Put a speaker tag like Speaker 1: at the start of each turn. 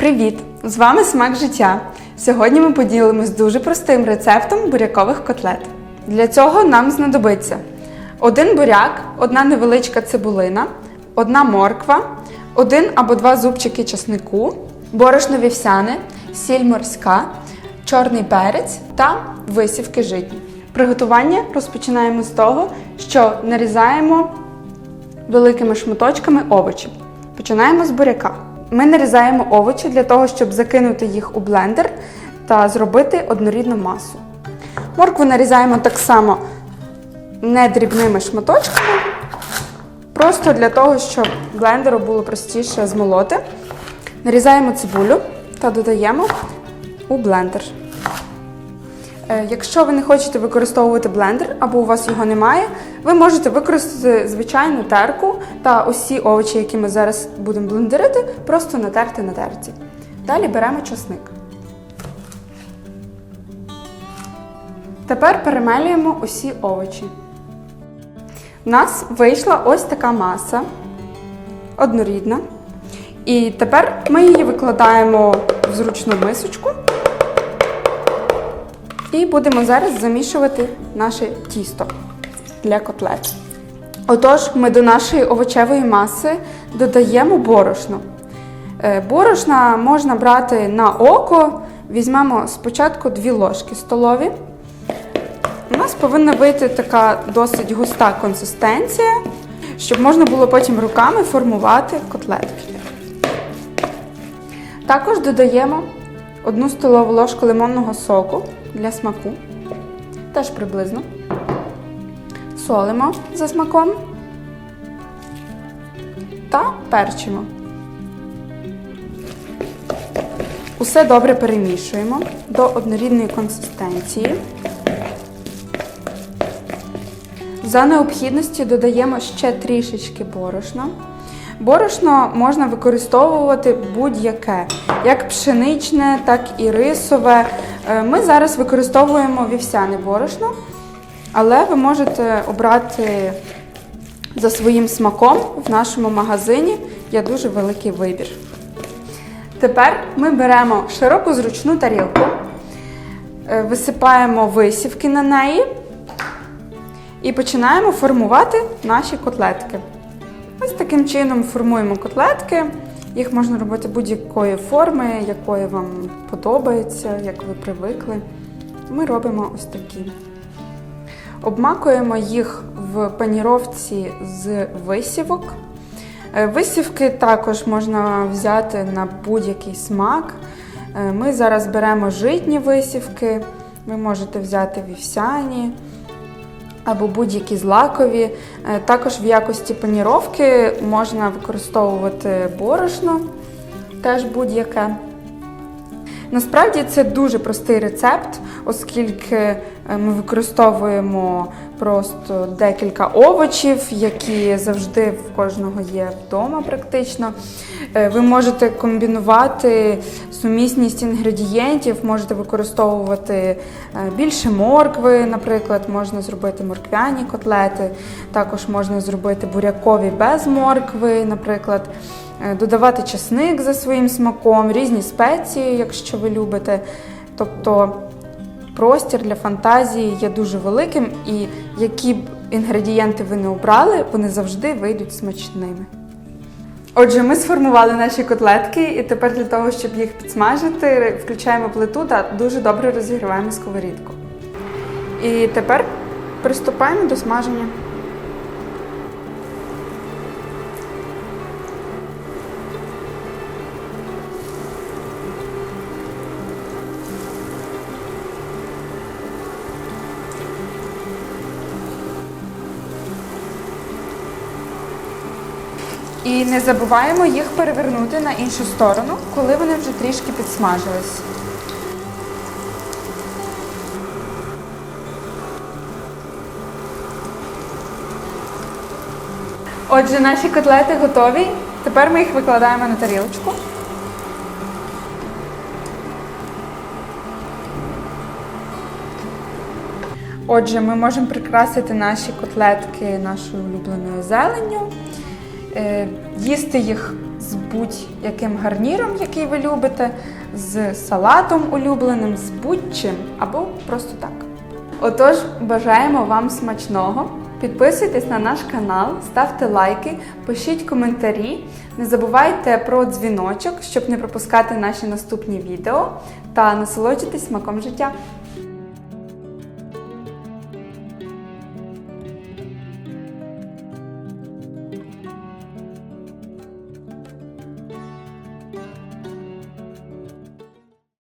Speaker 1: Привіт! З вами смак життя. Сьогодні ми поділимось дуже простим рецептом бурякових котлет. Для цього нам знадобиться один буряк, одна невеличка цибулина, одна морква, один або два зубчики часнику, борошно вівсяне, сіль морська, чорний перець та висівки житні. Приготування розпочинаємо з того, що нарізаємо великими шматочками овочі. Починаємо з буряка. Ми нарізаємо овочі для того, щоб закинути їх у блендер та зробити однорідну масу. Моркву нарізаємо так само не дрібними шматочками, просто для того, щоб блендеру було простіше змолоти. Нарізаємо цибулю та додаємо у блендер. Е, Якщо ви не хочете використовувати блендер або у вас його немає, ви можете використати звичайну терку та усі овочі, які ми зараз будемо блендерити, просто натерти на терці. Далі беремо часник. Тепер перемелюємо усі овочі. У нас вийшла ось така маса однорідна. І тепер ми її викладаємо в зручну мисочку. І будемо зараз замішувати наше тісто для котлет. Отож, ми до нашої овочевої маси додаємо борошно. Е, Борошна можна брати на око. Візьмемо спочатку 2 ложки столові. У нас повинна вийти така досить густа консистенція, щоб можна було потім руками формувати котлетки. Також додаємо 1 столову ложку лимонного соку для смаку, теж приблизно. Солимо за смаком та перчимо. Усе добре перемішуємо до однорідної консистенції. За необхідності додаємо ще трішечки борошна. Борошно можна використовувати будь-яке, як пшеничне, так і рисове. Е, Ми зараз використовуємо вівсяне борошно, але ви можете обрати за своїм смаком в нашому магазині є дуже великий вибір. Тепер ми беремо широку зручну тарілку, е, висипаємо висівки на неї і починаємо формувати наші котлетки. Таким чином формуємо котлетки. Їх можна робити будь-якої форми, якої вам подобається, як ви привикли. Ми робимо ось такі. Обмакуємо їх в паніровці з висівок. Е, Висівки також можна взяти на будь-який смак. Е, Ми зараз беремо житні висівки, ви можете взяти вівсяні або будь-які злакові. Е, Також в якості паніровки можна використовувати борошно, теж будь-яке. Насправді це дуже простий рецепт, оскільки ми використовуємо просто декілька овочів, які завжди в кожного є вдома практично. Е, Ви можете комбінувати сумісність інгредієнтів, можете використовувати е, більше моркви, наприклад, можна зробити морквяні котлети, також можна зробити бурякові без моркви, наприклад. Е, Додавати чесник за своїм смаком, різні спеції, якщо ви любите. Тобто простір для фантазії є дуже великим, і які б інгредієнти ви не обрали, вони завжди вийдуть смачними. Отже, ми сформували наші котлетки, і тепер для того, щоб їх підсмажити, включаємо плиту та дуже добре розігріваємо сковорідку. І тепер приступаємо до смаження. І не забуваємо їх перевернути на іншу сторону, коли вони вже трішки підсмажились. Отже, наші котлети готові. Тепер ми їх викладаємо на тарілочку. Отже, ми можемо прикрасити наші котлетки нашою улюбленою зеленню. Е, їсти їх з будь-яким гарніром, який ви любите, з салатом улюбленим, з будь-чим або просто так. Отож, бажаємо вам смачного. Підписуйтесь на наш канал, ставте лайки, пишіть коментарі. Не забувайте про дзвіночок, щоб не пропускати наші наступні відео та насолоджуйтесь смаком життя.